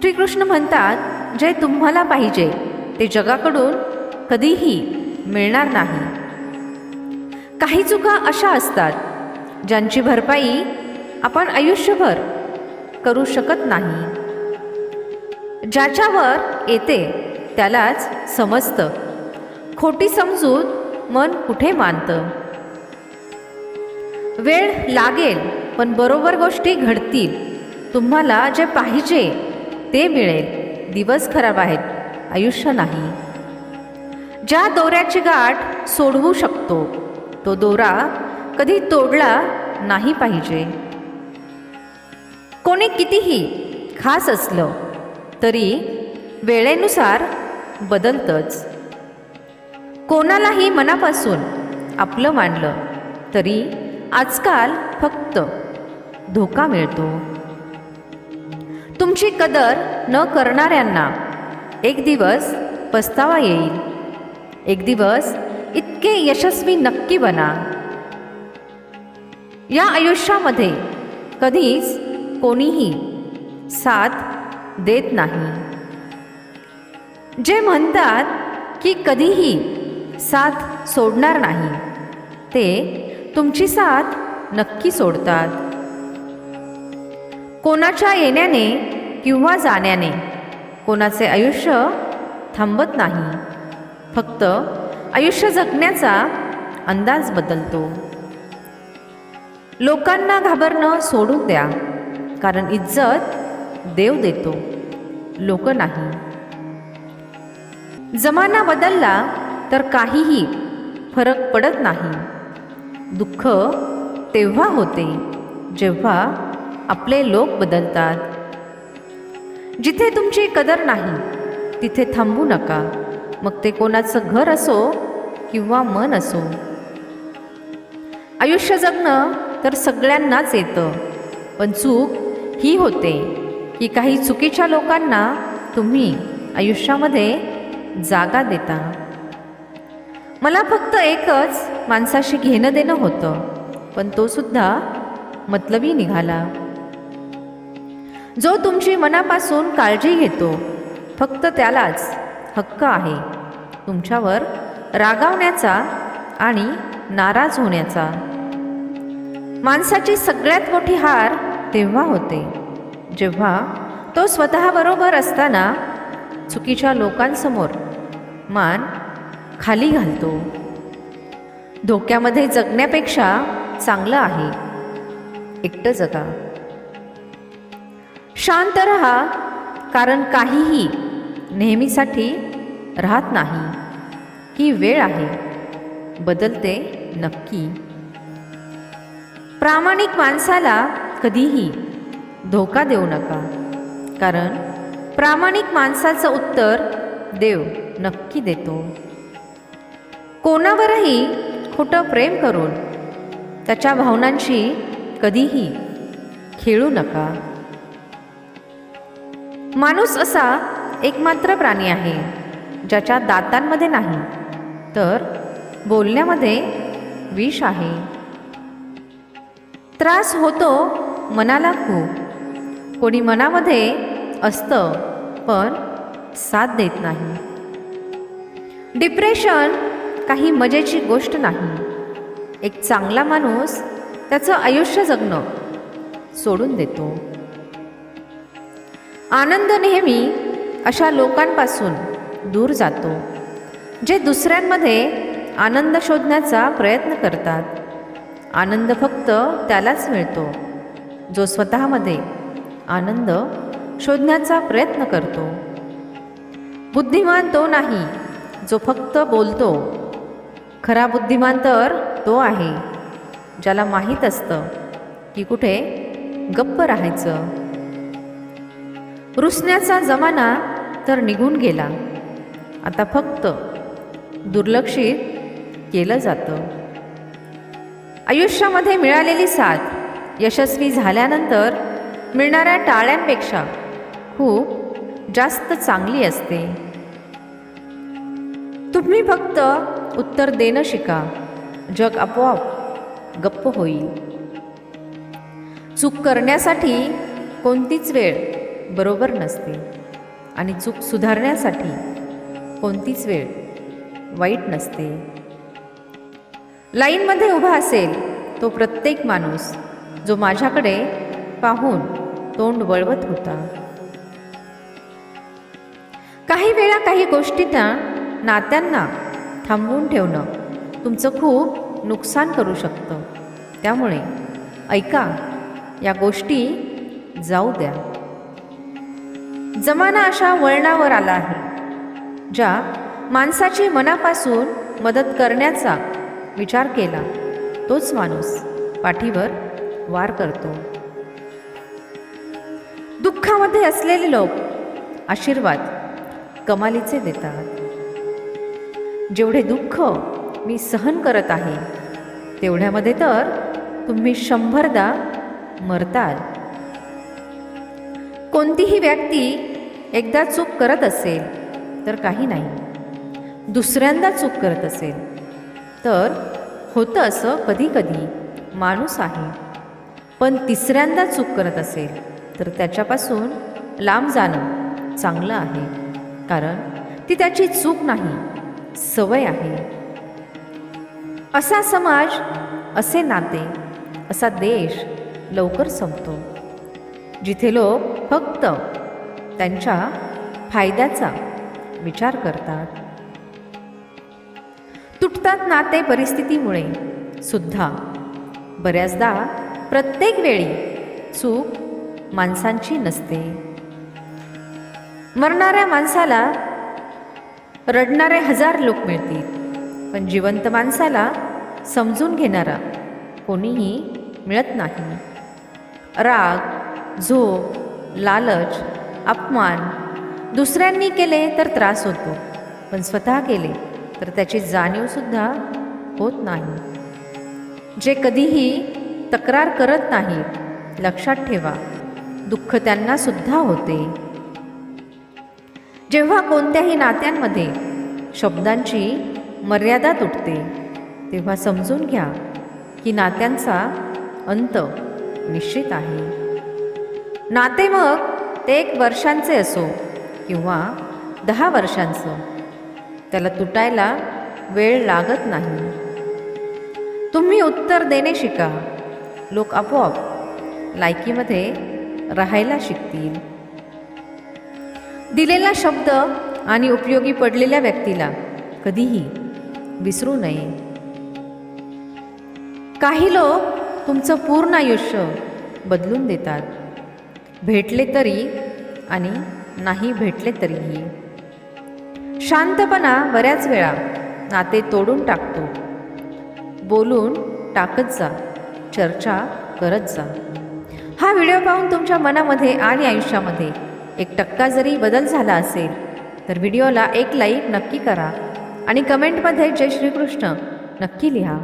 श्रीकृष्ण म्हणतात जे तुम्हाला पाहिजे ते जगाकडून कधीही मिळणार नाही. काही चुका अशा असतात ज्यांची भरपाई आपण आयुष्यभर करू शकत नाही. ज्याच्यावर येते त्यालाच समजतं. खोटी समजूत मन कुठे मानतं? वेळ लागेल पण बरोबर गोष्टी घडतील. तुम्हाला जे पाहिजे ते मिळेल. दिवस खराब आहेत. आयुष्य नाही. ज्या दोऱ्याची गाठ सोडवू शकतो तो दोरा कधी तोडला नाही पाहिजे. कोणी कितीही खास असलं तरी वेळेनुसार बदलतंच. कोणालाही मनापासून आपलं मानलं तरी आजकाल फक्त धोका मिळतो. तुमची कदर न करणाऱ्यांना एक दिवस पस्तावा येईल. एक दिवस इतके यशस्वी नक्की बना. या आयुष्यामध्ये कधीच कोणीही साथ देत नाही. जे म्हणतात की कधीही साथ सोडणार नाही ते तुमची साथ नक्की सोडतात. कोणाच्या येण्याने किंवा जाण्याने. कोणाचे आयुष्य थांबत नाही. फक्त आयुष्य जगण्याचा अंदाज बदलतो. लोकांना घाबरणं सोडून द्या कारण इज्जत देव देतो लोक नाही. जमाना बदलला तर काहीही फरक पडत नाही. दुःख तेव्हा होते जेव्हा आपले लोक बदलतात. जिथे तुमची कदर नाही तिथे थांबू नका. मग ते कोणाचं घर असो किंवा मन असो. आयुष्य जगणं तर सगळ्यांनाच येतं. पण चूक ही होते की काही चुकीच्या लोकांना तुम्ही आयुष्यामध्ये जागा देता. मला फक्त एकच माणसाशी घेणं देणं होतं पण तो सुद्धा मतलबी निघाला. जो तुमची मनापासून काळजी घेतो फक्त त्यालाच हक्क आहे. तुमच्यावर रागावण्याचा आणि नाराज होण्याचा. माणसाची सगळ्यात मोठी हार तेव्हा होते. जेव्हा तो स्वतःबरोबर असताना चुकीच्या लोकांसमोर मान खाली घालतो. धोक्यामध्ये जगण्यापेक्षा चांगलं आहे. एकटं जगा. शांत रहा कारण काहीही नेहमीसाठी राहत नाही. ही वेळ आहे. बदलते नक्की. प्रामाणिक माणसाला कधीही धोका देऊ नका कारण प्रामाणिक माणसाचं उत्तर देव नक्की देतो. कोणावरही खोटं प्रेम करून त्याच्या भावनांशी कधीही खेळू नका. माणूस असा एकमात्र प्राणी आहे ज्याच्या दातांमध्ये नाही तर बोलण्यामध्ये विष आहे. त्रास होतो मनाला खूप. कोणी मनामध्ये असतं पण साथ देत नाही. डिप्रेशन काही मजेची गोष्ट नाही. एक चांगला माणूस त्याचं आयुष्य जगणं सोडून देतो. आनंद नेहमी अशा लोकांपासून दूर जातो जे दुसऱ्यांमध्ये आनंद शोधण्याचा प्रयत्न करतात. आनंद फक्त त्यालाच मिळतो जो स्वतःमध्ये आनंद शोधण्याचा प्रयत्न करतो. बुद्धिमान तो नाही जो फक्त बोलतो. खरा बुद्धिमान तर तो आहे ज्याला माहीत असतं की कुठे गप्प राहायचं. रुसण्याचा जमाना तर निघून गेला. आता फक्त दुर्लक्षित केलं जातं. आयुष्यामध्ये मिळालेली साथ यशस्वी झाल्यानंतर मिळणाऱ्या टाळ्यांपेक्षा खूप जास्त चांगली असते. तुम्ही फक्त उत्तर देणं शिका. जग आपोआप गप्प होईल. चूक करण्यासाठी कोणतीच वेळ बरोबर नसते. आणि चूक सुधारण्यासाठी कोणतीच वेळ वाईट नसते. लाईनमध्ये उभा असेल तो प्रत्येक माणूस जो माझ्याकडे पाहून तोंड वळवत होता. काही वेळा काही गोष्टींना नात्यांना थांबवून ठेवणं तुमचं खूप नुकसान करू शकतं. त्यामुळे ऐका या गोष्टी जाऊ द्या. जमाना अशा वळणावर आला आहे ज्या माणसाची मनापासून मदत करण्याचा विचार केला तोच माणूस पाठीवर वार करतो. दुःखामध्ये असलेले लोक आशीर्वाद कमालीचे देतात. जेवढे दुःख मी सहन करत आहे तेवढ्यामध्ये तर तुम्ही शंभरदा मरताल. कोणतीही व्यक्ती एकदा चूक करत असेल तर काही नाही. दुसऱ्यांदा चूक करत असेल तर होतं असं कधी कधी माणूस आहे. पण तिसऱ्यांदा चूक करत असेल तर त्याच्यापासून लांब जाणं चांगलं आहे. कारण ती त्याची चूक नाही सवय आहे. असा समाज असे नाते असा देश लवकर संपतो. जिथे लोक फक्त त्यांच्या फायद्याचा विचार करतात. तुटतात नाते परिस्थितीमुळे सुद्धा. बऱ्याचदा प्रत्येक वेळी चूक माणसांची नसते. मरणाऱ्या माणसाला रडणारे हजार लोक मिळतील पण जिवंत माणसाला समजून घेणारा कोणीही मिळत नाही. राग झोप लालच अपमान. दुसऱ्यांनी केले तर त्रास होतो पण स्वतः केले तर त्याची जाणीवसुद्धा होत नाही. जे कधीही तक्रार करत नाहीत लक्षात ठेवा दुःख त्यांनासुद्धा होते. जेव्हा कोणत्याही नात्यांमध्ये शब्दांची मर्यादा तुटते तेव्हा समजून घ्या की नात्यांचा अंत निश्चित आहे. नाते मग ते एक वर्षांचे असो किंवा दहा वर्षांचं त्याला तुटायला वेळ लागत नाही. तुम्ही उत्तर देणे शिका. लोक आपोआप लायकीमध्ये राहायला शिकतील. दिलेला शब्द आणि उपयोगी पडलेल्या व्यक्तीला कधीही विसरू नये. काही लोक तुमचं पूर्ण आयुष्य बदलून देतात. भेटले तरी आणि नाही भेटले तरीही. शांतपणा बऱ्याच वेळा नाते तोडून टाकतो. बोलून टाकत जा चर्चा करत जा. हा व्हिडिओ पाहून तुमच्या मनामध्ये आणि आयुष्यामध्ये एक टक्का जरी बदल झाला असेल तर व्हिडिओला एक लाईक नक्की करा आणि कमेंटमध्ये जय श्रीकृष्ण नक्की लिहा.